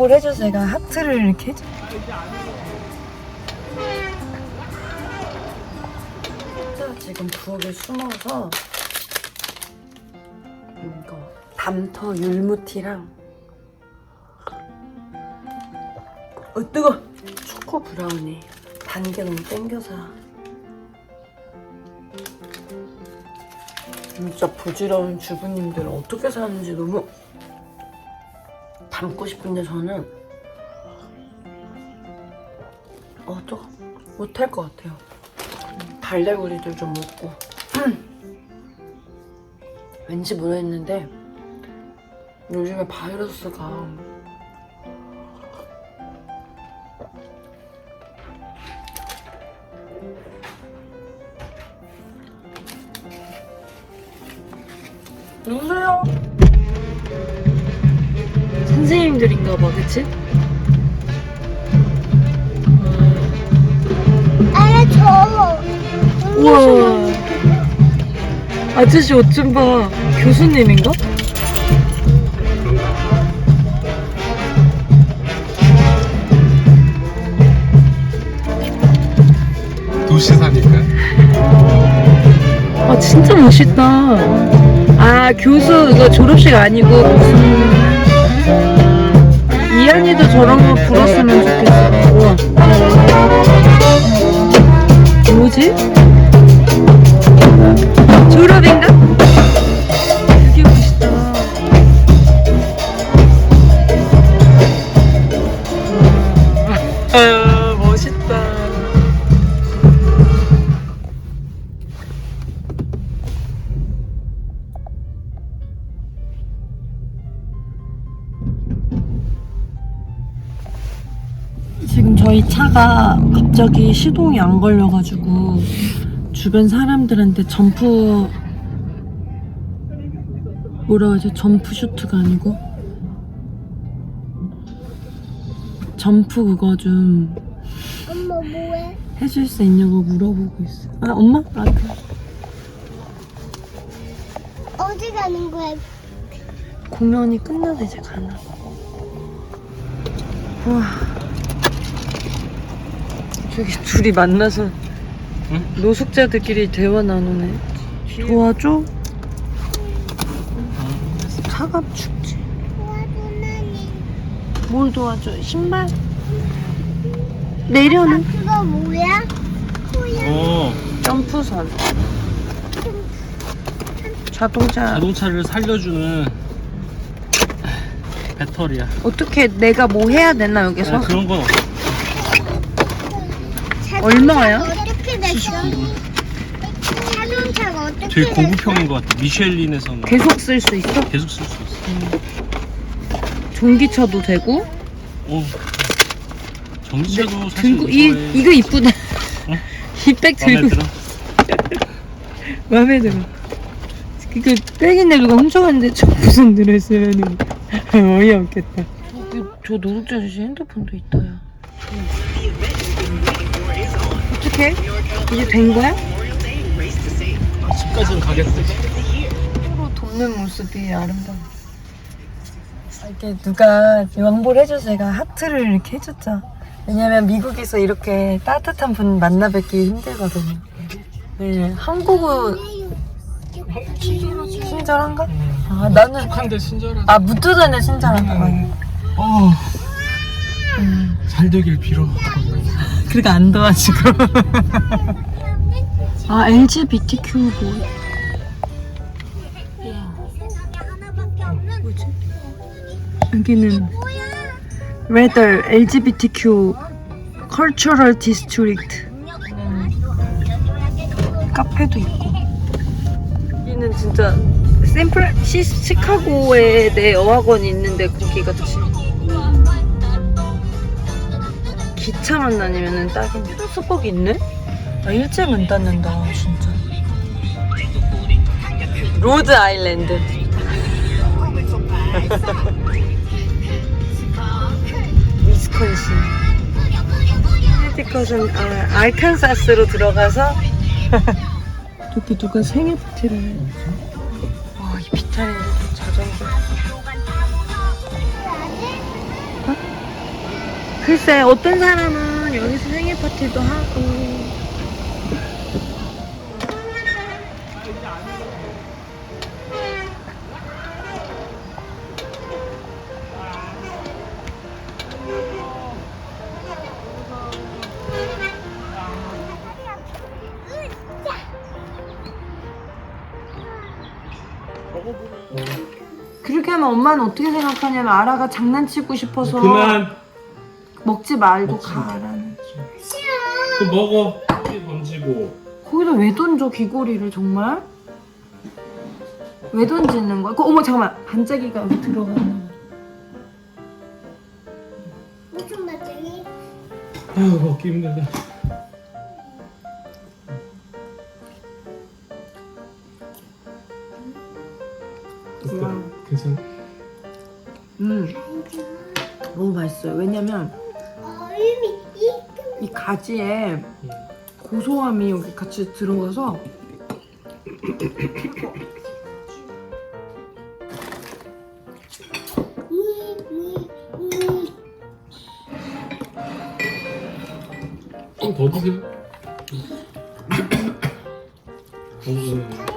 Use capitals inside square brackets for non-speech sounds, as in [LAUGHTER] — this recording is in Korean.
왕복을 해줘서 제가 하트를 이렇게 해줘. 진짜 지금 부엌에 숨어서 이거 담터 율무티랑 어 뜨거 초코 브라우니 단 게 너무 땡겨서 진짜 부지런한 주부님들 어떻게 사는지 너무 담고 싶은데 저는 어 뜨거 못할 것 같아요 달달구리들 좀 먹고 [CLEARS THROAT] 왠지 모르겠는데 요즘에 바이러스가 누구세요? 선생님들인가 봐, 그치? 알아줘. 우와. 아저씨 옷 좀 봐. 교수님인가? 도시 사니까 아, 진짜 멋있다. 아, 교수, 이거 졸업식 아니고 무슨. 이한이도 저런 거 불었으면 좋겠어. 우와. 뭐지? 지금 저희 차가 갑자기 시동이 안 걸려가지고 주변 사람들한테 점프 뭐라 하지? 점프 슈트가 아니고 점프 그거 좀 엄마 뭐해? 해줄 수 있냐고 물어보고 있어. 아 엄마? 아 그. 어디 가는 거야? 공연이 끝나도 이제 가나 봐. 우와. 저기 둘이 만나서 응? 노숙자들끼리 대화 나누네. 도와줘? 차갑 춥지. 뭘 도와줘? 신발? 내려는? 그거 뭐야? 어 점프선. 자동차. 자동차를 살려주는 배터리야 어떻게 내가 뭐 해야 되나 여기서? 아, 그런 건 없어 얼마야? 어떻게 됐어? 79불 자동차가 어떻게 되게 됐어? 고급형인 것 같아 미쉐린에서는 계속 쓸 수 있어? 계속 쓸 수 있어 전기차도 되고? 어 전기차도 사실 들고 이 이거에 이거 이쁘다. 응? [LAUGHS] 이 백 마음에 들고 들어 마음에 들어. 그 백인데 누가 훔쳐갔는데 저 무슨 들었으면 [LAUGHS] 어이없겠다. 저 노숙자 아저씨 핸드폰도 있다 야. 어떻게? 이제 된 거야? 집까지는 가겠어 서로 돕는 모습이 아름다워. 이렇게 누가 왕보를 해줘서 제가 하트를 이렇게 해줬죠. 왜냐면 미국에서 이렇게 따뜻한 분 만나 뵙기 힘들거든요. 네, 한국은 친절한가? 아 나는 한데 친절하다 아 무투전에 친절한가 봐요. 어, 음, 잘 되길 빌어 그러니까 안 도와주고. [LAUGHS] 아 LGBTQ 뭐 뭐지? 여기는 Rather LGBTQ Cultural District. 카페도 있고. 여기는 진짜 샌프란 시, 시카고에 내 어학원이 있는데 거기 같이 기차만 다니면은 딱인데 수복이 있네? 아 일찍 문 닫는다 진짜 로드 아일랜드 [LAUGHS] 위스콘신 헤디컷은 아, 알칸사스로 들어가서 [LAUGHS] 저기 누가 생일 파티를 해. 와, 이 비타민 글쎄 어떤 사람은 여기서 생일 파티도 하고 그렇게 하면 엄마는 어떻게 생각하냐면 아라가 장난치고 싶어서 그만. 먹지 말고 먹지 가라는 그 먹어. 여기 던지고. 거기다 왜 던져 귀고리를 정말? 왜 던지는 거야? 그, 어머 잠깐만 반짝이가 여기 들어가는 무슨 맛이니? 아유 먹기 힘들다. 와. 괜찮아. 음 너무 맛있어요 왜냐면 가지에 고소함이 여기 같이 들어가서 좀더 드세요. 어,